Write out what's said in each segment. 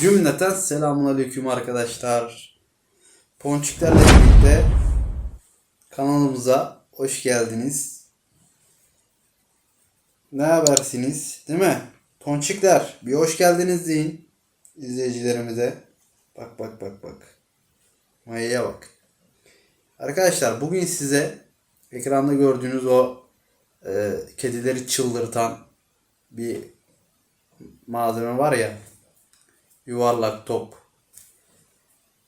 Cümleten selamun aleyküm arkadaşlar. Ponçiklerle birlikte kanalımıza hoş geldiniz. Ne habersiniz? Değil mi? Ponçikler bir hoş geldiniz deyin izleyicilerimize. Bak bak bak bak. Maya'ya bak. Arkadaşlar bugün size ekranda gördüğünüz o e, kedileri çıldırtan bir malzeme var ya yuvarlak top.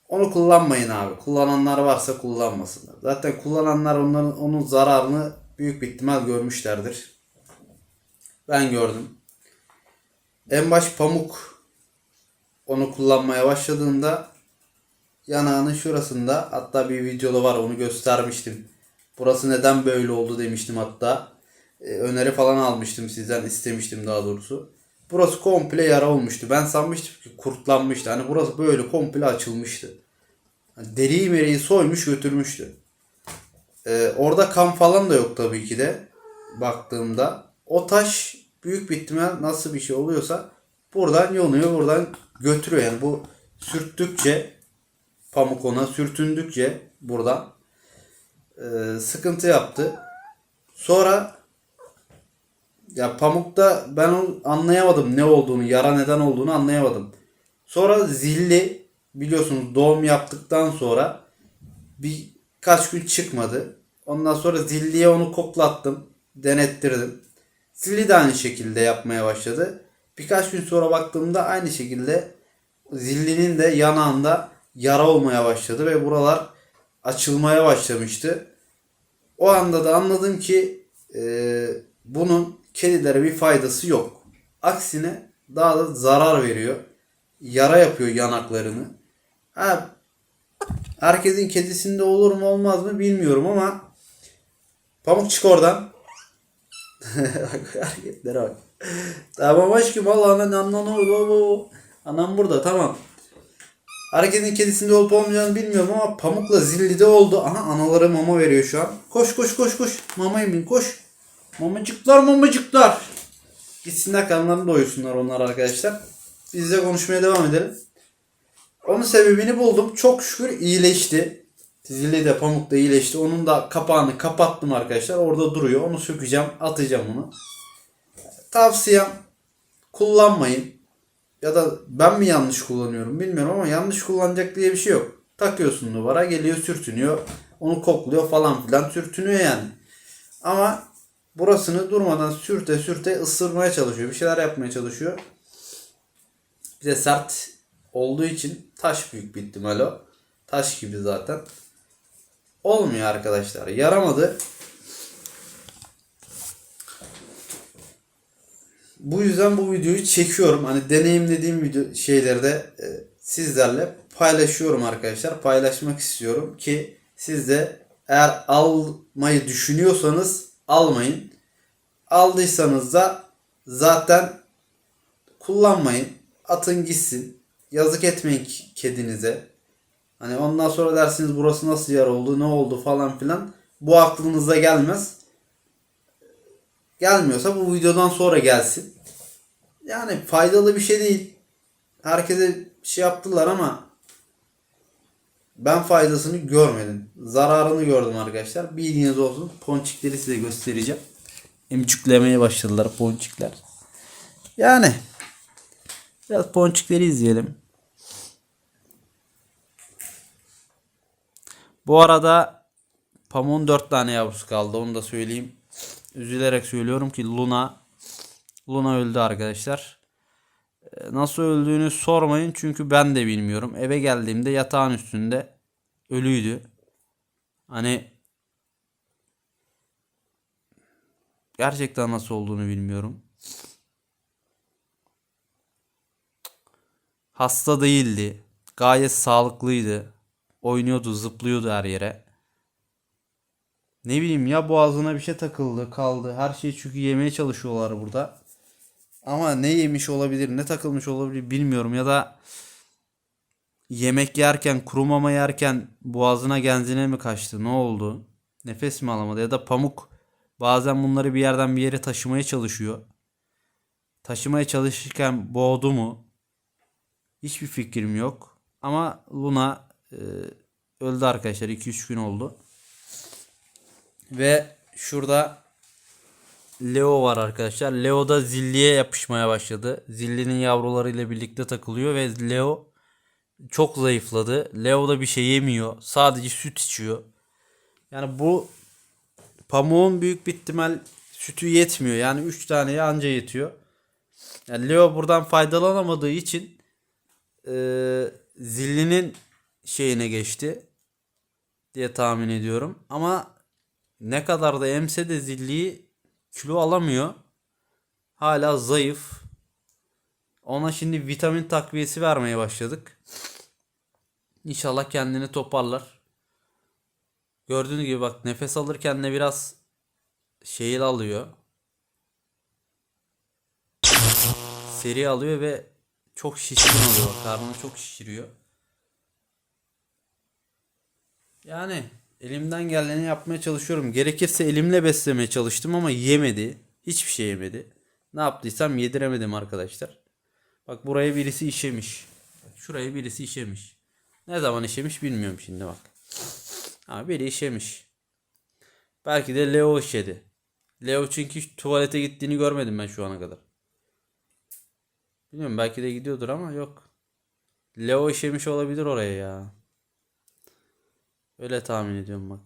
Onu kullanmayın abi. Kullananlar varsa kullanmasınlar. Zaten kullananlar onların onun zararını büyük bir ihtimal görmüşlerdir. Ben gördüm. En baş pamuk onu kullanmaya başladığında yanağının şurasında hatta bir videoda var onu göstermiştim. Burası neden böyle oldu demiştim hatta. Ee, öneri falan almıştım sizden istemiştim daha doğrusu. Burası komple yara olmuştu. Ben sanmıştım ki kurtlanmıştı. Hani burası böyle komple açılmıştı. Hani deriyi meriyi soymuş götürmüştü. Ee, orada kan falan da yok tabii ki de. Baktığımda. O taş büyük bir nasıl bir şey oluyorsa buradan yonuyor buradan götürüyor. Yani bu sürttükçe pamuk ona sürtündükçe buradan e, sıkıntı yaptı. Sonra ya pamukta ben onu anlayamadım ne olduğunu, yara neden olduğunu anlayamadım. Sonra zilli biliyorsunuz doğum yaptıktan sonra birkaç gün çıkmadı. Ondan sonra zilliye onu koklattım, denettirdim. Zilli de aynı şekilde yapmaya başladı. Birkaç gün sonra baktığımda aynı şekilde zillinin de yanağında yara olmaya başladı ve buralar açılmaya başlamıştı. O anda da anladım ki e, bunun kedilere bir faydası yok. Aksine daha da zarar veriyor. Yara yapıyor yanaklarını. Ha, herkesin kedisinde olur mu olmaz mı bilmiyorum ama Pamuk çık oradan. Hareketlere bak. Tamam aşkım valla anan anan orada. Anam burada tamam. Herkesin kedisinde olup olmayacağını bilmiyorum ama pamukla zilli oldu. Aha anaları mama veriyor şu an. Koş koş koş koş. Mama emin koş. Mamacıklar mamacıklar. Gitsinler kanlarını doyursunlar onlar arkadaşlar. Biz de konuşmaya devam edelim. Onun sebebini buldum. Çok şükür iyileşti. Zilli de pamuk da iyileşti. Onun da kapağını kapattım arkadaşlar. Orada duruyor. Onu sökeceğim. Atacağım onu. Tavsiyem kullanmayın. Ya da ben mi yanlış kullanıyorum bilmiyorum ama yanlış kullanacak diye bir şey yok. Takıyorsun duvara geliyor sürtünüyor. Onu kokluyor falan filan sürtünüyor yani. Ama burasını durmadan sürte sürte ısırmaya çalışıyor. Bir şeyler yapmaya çalışıyor. Bir de sert olduğu için taş büyük bir ihtimal o. Taş gibi zaten. Olmuyor arkadaşlar. Yaramadı. Bu yüzden bu videoyu çekiyorum. Hani deneyimlediğim video şeyleri de e, sizlerle paylaşıyorum arkadaşlar. Paylaşmak istiyorum ki siz de eğer almayı düşünüyorsanız almayın. Aldıysanız da zaten kullanmayın. Atın gitsin. Yazık etmeyin kedinize. Hani ondan sonra dersiniz burası nasıl yara oldu, ne oldu falan filan. Bu aklınıza gelmez. Gelmiyorsa bu videodan sonra gelsin. Yani faydalı bir şey değil. Herkese şey yaptılar ama ben faydasını görmedim. Zararını gördüm arkadaşlar. Bilginiz olsun. Ponçikleri size göstereceğim. Emcüklemeye başladılar ponçikler. Yani biraz ponçikleri izleyelim. Bu arada pamuğun 4 tane yavrusu kaldı. Onu da söyleyeyim. Üzülerek söylüyorum ki Luna Luna öldü arkadaşlar. Nasıl öldüğünü sormayın çünkü ben de bilmiyorum. Eve geldiğimde yatağın üstünde ölüydü. Hani gerçekten nasıl olduğunu bilmiyorum. Hasta değildi. Gayet sağlıklıydı. Oynuyordu, zıplıyordu her yere. Ne bileyim ya boğazına bir şey takıldı, kaldı. Her şeyi çünkü yemeye çalışıyorlar burada. Ama ne yemiş olabilir, ne takılmış olabilir bilmiyorum ya da yemek yerken, kuru mama yerken boğazına genzine mi kaçtı? Ne oldu? Nefes mi alamadı ya da pamuk bazen bunları bir yerden bir yere taşımaya çalışıyor. Taşımaya çalışırken boğdu mu? Hiçbir fikrim yok. Ama Luna e, öldü arkadaşlar. 2-3 gün oldu. Ve şurada Leo var arkadaşlar. Leo da Zilli'ye yapışmaya başladı. Zilli'nin yavrularıyla birlikte takılıyor ve Leo çok zayıfladı. Leo da bir şey yemiyor. Sadece süt içiyor. Yani bu pamuğun büyük bir ihtimal sütü yetmiyor. Yani 3 taneye anca yetiyor. Yani Leo buradan faydalanamadığı için eee Zilli'nin şeyine geçti diye tahmin ediyorum. Ama ne kadar da emse de Zilli'yi kilo alamıyor. Hala zayıf. Ona şimdi vitamin takviyesi vermeye başladık. İnşallah kendini toparlar. Gördüğünüz gibi bak nefes alırken de biraz şeyi alıyor. Seri alıyor ve çok şişkin oluyor. Karnını çok şişiriyor. Yani elimden geleni yapmaya çalışıyorum. Gerekirse elimle beslemeye çalıştım ama yemedi. Hiçbir şey yemedi. Ne yaptıysam yediremedim arkadaşlar. Bak buraya birisi işemiş. Şuraya birisi işemiş. Ne zaman işemiş bilmiyorum şimdi bak. Ama biri işemiş. Belki de Leo işedi. Leo çünkü tuvalete gittiğini görmedim ben şu ana kadar. Bilmiyorum belki de gidiyordur ama yok. Leo işemiş olabilir oraya ya. Öyle tahmin ediyorum bak.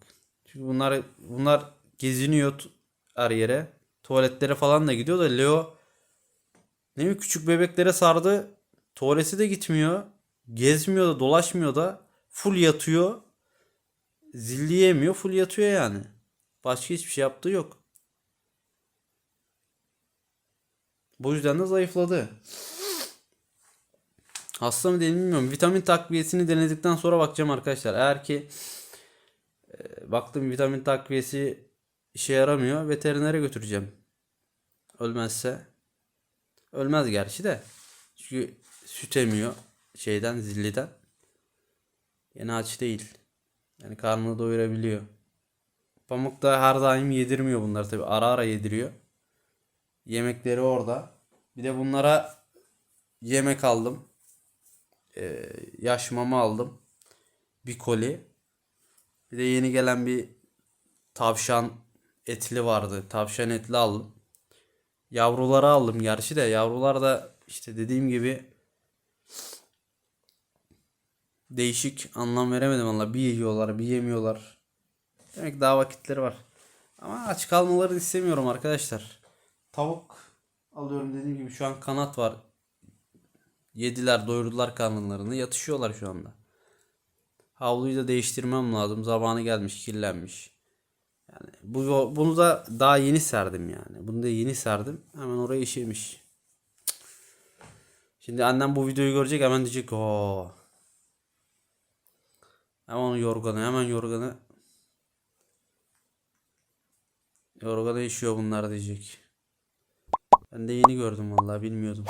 Çünkü bunlar bunlar geziniyor her yere. Tuvaletlere falan da gidiyor da Leo ne mi küçük bebeklere sardı. Tuvalesi de gitmiyor. Gezmiyor da dolaşmıyor da. Full yatıyor. Zilli yemiyor. Full yatıyor yani. Başka hiçbir şey yaptığı yok. Bu yüzden de zayıfladı. Hasta mı değil mi bilmiyorum. Vitamin takviyesini denedikten sonra bakacağım arkadaşlar. Eğer ki baktım vitamin takviyesi işe yaramıyor. Veterinere götüreceğim. Ölmezse. Ölmez gerçi de. Çünkü süt emiyor şeyden zilliden. Yine aç değil. Yani karnını doyurabiliyor. Pamuk da her daim yedirmiyor bunları tabi. Ara ara yediriyor. Yemekleri orada. Bir de bunlara yemek aldım. Ee, yaş mama aldım. Bir koli. Bir de yeni gelen bir tavşan etli vardı. Tavşan etli aldım. Yavruları aldım gerçi de. Yavrular da işte dediğim gibi değişik anlam veremedim valla. Bir yiyorlar, bir yemiyorlar. Demek daha vakitleri var. Ama aç kalmaları istemiyorum arkadaşlar. Tavuk alıyorum dediğim gibi şu an kanat var. Yediler, doyurdular karnlarını. Yatışıyorlar şu anda. Havluyu da değiştirmem lazım. Zamanı gelmiş, kirlenmiş. Yani bu bunu da daha yeni serdim yani. Bunu da yeni serdim. Hemen oraya işemiş. Şimdi annem bu videoyu görecek hemen diyecek o. Hemen onu yorganı hemen yorganı yorganı işiyor bunlar diyecek. Ben de yeni gördüm vallahi bilmiyordum.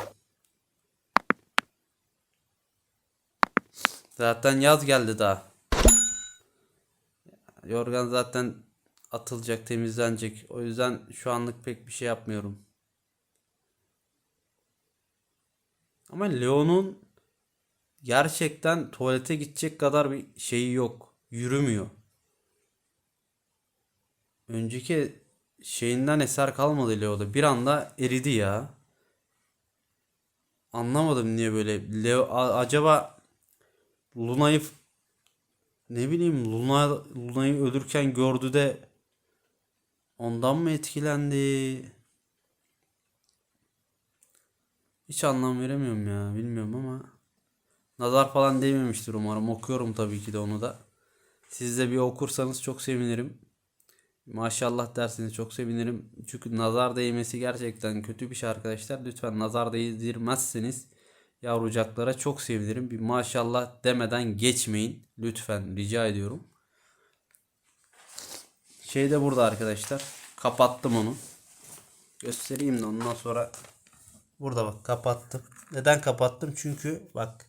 Zaten yaz geldi daha. Yorgan zaten atılacak, temizlenecek. O yüzden şu anlık pek bir şey yapmıyorum. Ama Leon'un gerçekten tuvalete gidecek kadar bir şeyi yok. Yürümüyor. Önceki şeyinden eser kalmadı Leo'da. Bir anda eridi ya. Anlamadım niye böyle. Leo acaba Luna'yı ne bileyim Luna Luna'yı ölürken gördü de ondan mı etkilendi? Hiç anlam veremiyorum ya. Bilmiyorum ama nazar falan değmemiştir umarım. Okuyorum tabii ki de onu da. Siz de bir okursanız çok sevinirim. Maşallah derseniz çok sevinirim. Çünkü nazar değmesi gerçekten kötü bir şey arkadaşlar. Lütfen nazar değdirmezseniz yavrucaklara çok sevinirim. Bir maşallah demeden geçmeyin. Lütfen rica ediyorum. Şey de burada arkadaşlar. Kapattım onu. Göstereyim de ondan sonra burada bak kapattım. Neden kapattım? Çünkü bak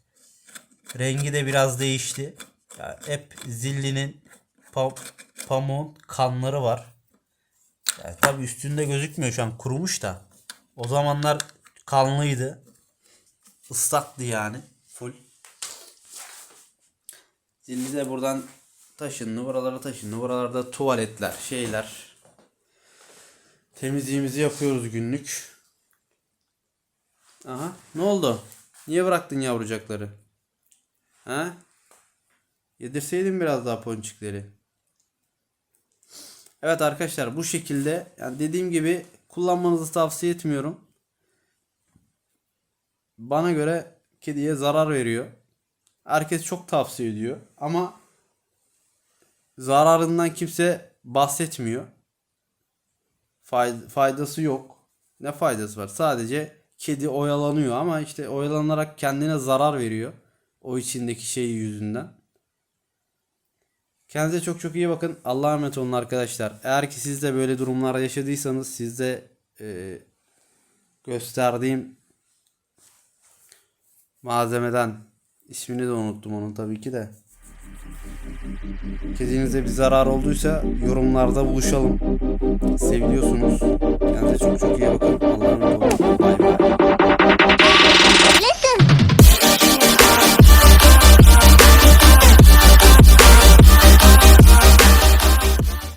rengi de biraz değişti. Ya hep zillinin pa pamuğun kanları var. Yani tabii üstünde gözükmüyor şu an kurumuş da. O zamanlar kanlıydı. Islaktı yani. full. Zilli de buradan taşındı. Buralara taşındı. Buralarda tuvaletler, şeyler. Temizliğimizi yapıyoruz günlük. Aha. Ne oldu? Niye bıraktın yavrucakları? Ha? Yedirseydin biraz daha ponçikleri. Evet arkadaşlar bu şekilde yani dediğim gibi kullanmanızı tavsiye etmiyorum. Bana göre kediye zarar veriyor. Herkes çok tavsiye ediyor ama zararından kimse bahsetmiyor. Fay- faydası yok. Ne faydası var? Sadece kedi oyalanıyor ama işte oyalanarak kendine zarar veriyor. O içindeki şey yüzünden. Kendinize çok çok iyi bakın. Allah'a emanet olun arkadaşlar. Eğer ki siz de böyle durumlar yaşadıysanız siz de e, gösterdiğim malzemeden. İsmini de unuttum onun tabii ki de. Kedinize bir zarar olduysa yorumlarda buluşalım. Seviliyorsunuz. Kendinize çok çok iyi bakın. Allah'a emanet olun. Bay bay.